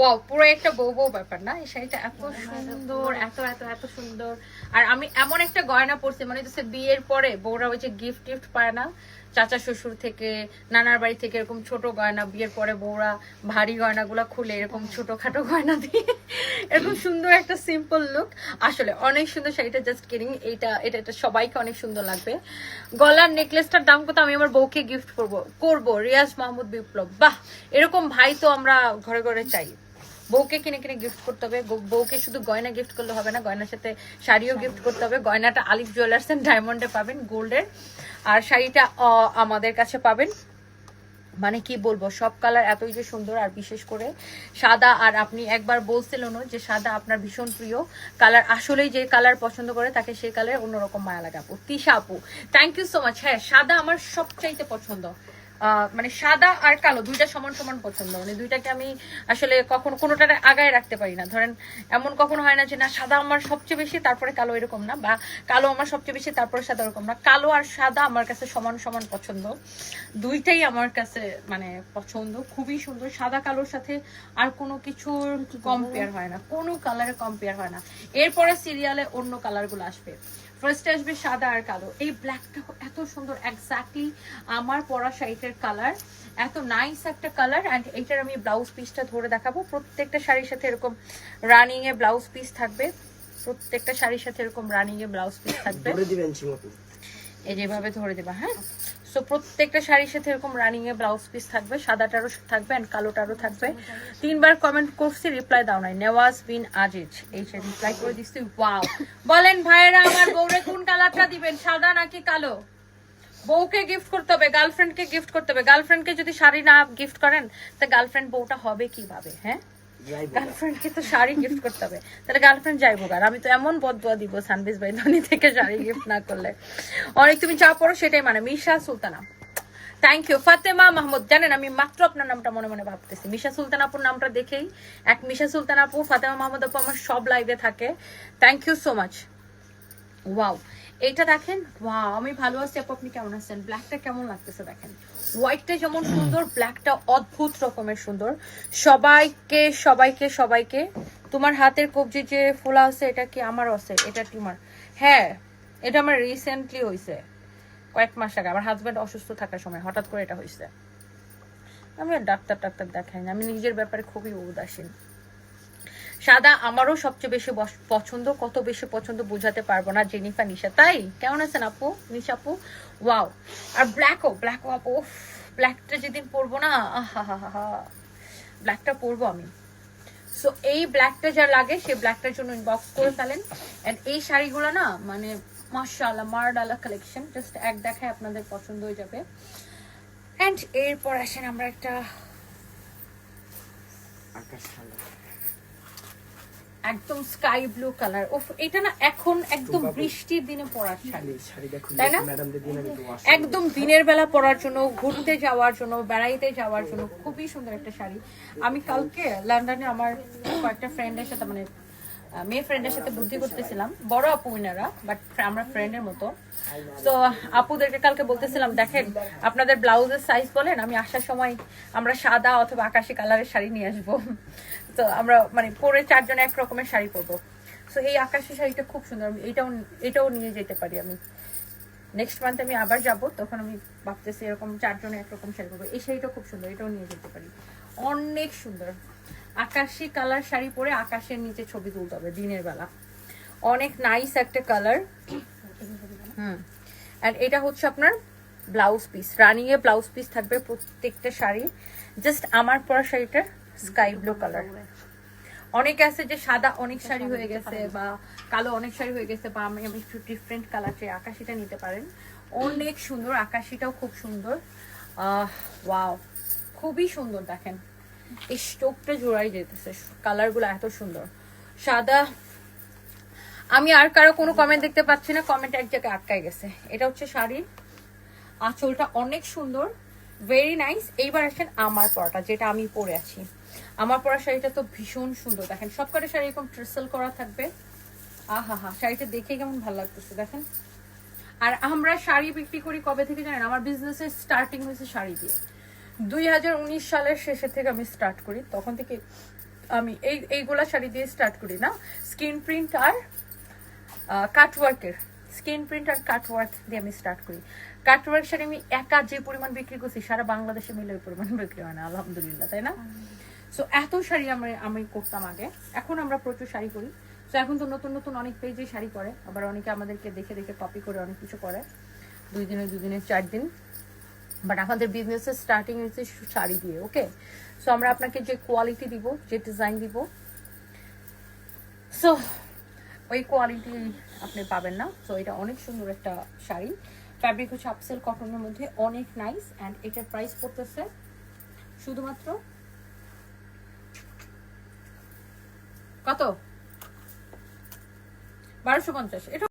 Wow পুরো একটা বউ বউ ব্যাপার না? এই শাড়িটা এত সুন্দর, এত এত এত সুন্দর। আর আমি এমন একটা গয়না পরছি মানে হচ্ছে বিয়ের পরে বউরা ওই যে গিফট টিফট পায় না। চাচা শ্বশুর থেকে, নানার বাড়ি থেকে এরকম ছোট গয়না, বিয়ের পরে বউরা ভারী গয়নাগুলো খুলে এরকম ছোটখাটো গয়না দিয়ে এরকম সুন্দর একটা সিম্পল লুক আসলে অনেক সুন্দর শাড়িটা জাস্ট কিনিং এইটা, এটা এটা সবাইকে অনেক সুন্দর লাগবে। গলার নেকলেসটার দাম কত? আমি আমার বউকে গিফট করব করব, রিয়াজ মাহমুদ বিপ্লব। বাহ! এরকম ভাই তো আমরা ঘরে ঘরে চাই। বউকে কিনে কিনে গিফট করতে হবে। বউকে শুধু গয়না গিফট করলে হবে না, গয়নার সাথে শাড়িও গিফট করতে হবে। গয়নাটা আলিফ জুয়েলার্স এন্ড ডায়মন্ডে পাবেন গোল্ডের আর শাড়িটা আমাদের কাছে পাবেন। মানে কি বলব, সব কালার এতই যে সুন্দর আর বিশেষ করে সাদা। আর আপনি একবার বলছিলেন যে সাদা আপনার ভীষণ প্রিয়। কালার আসলেই যে কালার পছন্দ করে, তাকে সেই কালার অন্যরকম মায়া লাগে আপু তিশা আপু থ্যাংক ইউ সো মাচ হ্যাঁ সাদা আমার সবচাইতে পছন্দ। মানে সাদা আর কালো, দুইটা সমান সমান পছন্দ। মানে দুইটাকে আমি আসলে কখনো কোনোটা আগায় রাখতে পারি না। ধরেন, এমন কখনো হয় না যে, না, সাদা আমার সবচেয়ে বেশি, তারপরে কালো এরকম না বা, কালো আমার সবচেয়ে বেশি, তারপরে সাদা এরকম না। কালো আর সাদা আমার কাছে সমান সমান পছন্দ। দুইটাই আমার কাছে মানে পছন্দ। খুবই সুন্দর। সাদা কালোর সাথে আর কোনো কিছুর কম্পেয়ার হয় না। কোনো কালারে কম্পেয়ার হয় না। এরপরে সিরিয়ালে অন্য কালারগুলো আসবে। ফার্স্টে আসবে সাদা আর কালো। এই ব্ল্যাকটা এত সুন্দর এক্স্যাক্টলি আমার পরা শাড়িটার কালার এত নাইস একটা কালার অ্যান্ড এইটার আমি ব্লাউজ পিসটা ধরে দেখাবো। প্রত্যেকটা শাড়ির সাথে এরকম রানিং এ ব্লাউজ পিস থাকবে। প্রত্যেকটা শাড়ির সাথে এরকম রানিং এ ব্লাউজ পিস থাকবে। এই যেভাবে ধরে দেবা হ্যাঁ? সো প্রত্যেকটা শাড়ির সাথে এরকম রানিং এ ব্লাউজ পিস থাকবে, সাদাটারও থাকবে এন্ড কালোটারও থাকবে। তিনবার কমেন্ট করছি রিপ্লাই দাও নাই। নেওয়াজ বিন আজিজ, এই সে রিপ্লাই করে দিচ্ছি ওয়াও বলেন ভাইয়েরা, আমার বউরে কোন কালারটা দিবেন, সাদা নাকি কালো? বউকে গিফট করতে হবে গার্লফ্রেন্ডকে গিফট করতে হবে। গার্লফ্রেন্ডকে যদি শাড়ি না গিফট করেন, তা গার্লফ্রেন্ড বউটা হবে কীভাবে হ্যাঁ। তো শাড়ি গিফট করতে হবে। তাহলে গার্লফ্রেন্ড আর আমি তো এমন বদুয়া দিব সানবিজ ভাই ধনী থেকে শাড়ি গিফট না করলে। অনেক তুমি যা পড়ো, সেটাই মানে মিশা সুলতানা। থ্যাংক ইউ ফাতেমা মাহমুদ জানেন আমি মাত্র আপনার নামটা মনে মনে ভাবতেছি। মিশা সুলতান আপুর নামটা দেখেই, এক মিশা সুলতান আপু ফাতেমা মাহমুদ আপু আমার সব লাইভে থাকে। Thank you so much wow এইটা দেখেন ওয়াও আমি ভালো আছি, আপু, আপনি কেমন আছেন? ব্ল্যাকটা কেমন লাগতেছে দেখেন? হোয়াইটটা যেমন সুন্দর ব্ল্যাকটা অদ্ভুত রকমের সুন্দর। সবাইকে সবাইকে সবাইকে, তোমার হাতের কবজি যে ফোলা আছে, এটা কি আমার আছে? এটা টিউমার হ্যাঁ এটা আমার রিসেন্টলি হয়েছে কয়েক মাস আগে, আমার হাজব্যান্ড অসুস্থ থাকার সময়, হঠাৎ করে এটা হয়েছে আমি ডাক্তার টাক্তার দেখাই না, আমি নিজের ব্যাপারে খুবই উদাসীন। সাদা আমারও সবচেয়ে বেশি পছন্দ, কত বেশি পছন্দ বোঝাতে পারব না জেনিফা নিশা। তাই? কেমন আছেন আপু? নিশা আপু? ওয়াও। আর ব্ল্যাকও ব্ল্যাকও আপু ব্ল্যাকটা যেদিন পরবো না আহা ব্ল্যাকটা পরবো আমি। সো এই ব্ল্যাকটা যা লাগে, সেই ব্ল্যাকটার জন্য ইনবক্স করে ফেলেন। এন্ড এই শাড়িগুলো না মানে মাশাআল্লাহ, মারডালা কালেকশন জাস্ট এক দেখায় আপনাদের পছন্দ হয়ে যাবে। এন্ড এরপর আসেন আমরা একটা আকাশ একদম স্কাই ব্লু কালার ওফ এটা না এখন একদম বৃষ্টির দিনে পরার শাড়ি। তাই না? একদম দিনের বেলা পরার জন্য ঘুরতে যাওয়ার জন্য বেড়াইতে যাওয়ার জন্য খুবই সুন্দর একটা শাড়ি। আমি কালকে লন্ডনে আমার কয়েকটা ফ্রেন্ডের সাথে মানে মেয়ে ফ্রেন্ডের সাথে বুদ্ধি করতেছিলাম। বড় আপু উনারা বাট আমরা ফ্রেন্ডের মতো। তো আপুদেরকে কালকে বলতেছিলাম দেখেন আপনাদের ব্লাউজের সাইজ বলেন আমি আসার সময় আমরা সাদা অথবা আকাশি কালারের শাড়ি নিয়ে আসব। তো আমরা মানে পরে চারজনে এক রকমের শাড়ি পরবো। তো এই আকাশি শাড়িটা খুব সুন্দর। আমি এটাও এটাও নিয়ে যেতে পারি আমি। নেক্সট মান্থ আমি আবার যাব, তখন আমি ভাবতেছি এরকম চারজনে একরকম শাড়ি পরবো। এই শাড়িটা খুব সুন্দর, এটাও নিয়ে যেতে পারি। অনেক সুন্দর। আকাশি কালার শাড়ি পরে আকাশের নিচে ছবি তুলতে হবে দিনের বেলা। অনেক নাইস একটা কালার হুম। অ্যান্ড এটা হচ্ছে আপনার ব্লাউজ পিস রানিং এ ব্লাউজ পিস থাকবে প্রত্যেকটা শাড়ি। জাস্ট আমার পরা শাড়িটার স্কাই ব্লু কালার। অনেক আছে যে সাদা অনেক শাড়ি হয়ে গেছে বা কালো অনেক শাড়ি হয়ে গেছে বা আমি একটু ডিফারেন্ট কালার চাই আকাশিটা নিতে পারেন। অনেক সুন্দর, আকাশিটাও খুব সুন্দর। ওয়াও খুবই সুন্দর দেখেন। এই স্টোকটা জোড়াই যেতেছে কালারগুলো এত সুন্দর। সাদা, আমি আর কারও কোনো কমেন্ট দেখতে পাচ্ছি না কমেন্ট এক জায়গায় আটকায় গেছে। এটা হচ্ছে শাড়ি। আঁচলটা অনেক সুন্দর ভেরি নাইস এইবার আসেন আমার পরাটা, যেটা আমি পরে আছি। আমার পরা শাড়িটা তো ভীষণ সুন্দর। দেখেন সবকটা শাড়ি এরকম ট্রেসেল করা থাকবে। আহা হা শাড়িটা দেখে কেমন ভালো লাগতেছে, দেখেন। আর আমরা শাড়ি বিক্রি করি কবে থেকে জানেন? আমার বিজনেসের স্টার্টিং হয়েছে শাড়ি দিয়ে। দুই হাজার উনিশ সালের শেষের থেকে আমি স্টার্ট করি। তখন থেকে আমি এই, এইগুলা শাড়ি দিয়ে স্টার্ট করি না। স্ক্রিন প্রিন্ট আর কাটওয়ার্কের স্ক্রিন প্রিন্ট আর কাটওয়ার্ক দিয়ে আমি স্টার্ট করি। কাটওয়ার্ক শাড়ি আমি একা যে পরিমাণ বিক্রি করছি, সারা বাংলাদেশে মিলে ওই পরিমাণ বিক্রি হয় না, আলহামদুলিল্লাহ, তাই না? সো এত শাড়ি আমি আমি করতাম আগে। এখন আমরা প্রচুর শাড়ি করি। তো এখন তো নতুন নতুন অনেক পেজে শাড়ি করে। আবার অনেকে আমাদেরকে দেখে দেখে কপি করে অনেক কিছু করে। দুই দিনে দুই দিনে চার দিন। বাট আমাদের বিজনেসের স্টার্টিং হচ্ছে শাড়ি দিয়ে ওকে সো আমরা আপনাকে যে কোয়ালিটি দিব, যে ডিজাইন দিব সো ওই কোয়ালিটি আপনি পাবেন না। সো এটা অনেক সুন্দর একটা শাড়ি। ফ্যাব্রিক হচ্ছে আপসেল কটনের মধ্যে অনেক নাইস অ্যান্ড এটার প্রাইস পড়তেছে শুধুমাত্র কত? বারোশো পঞ্চাশ। এটা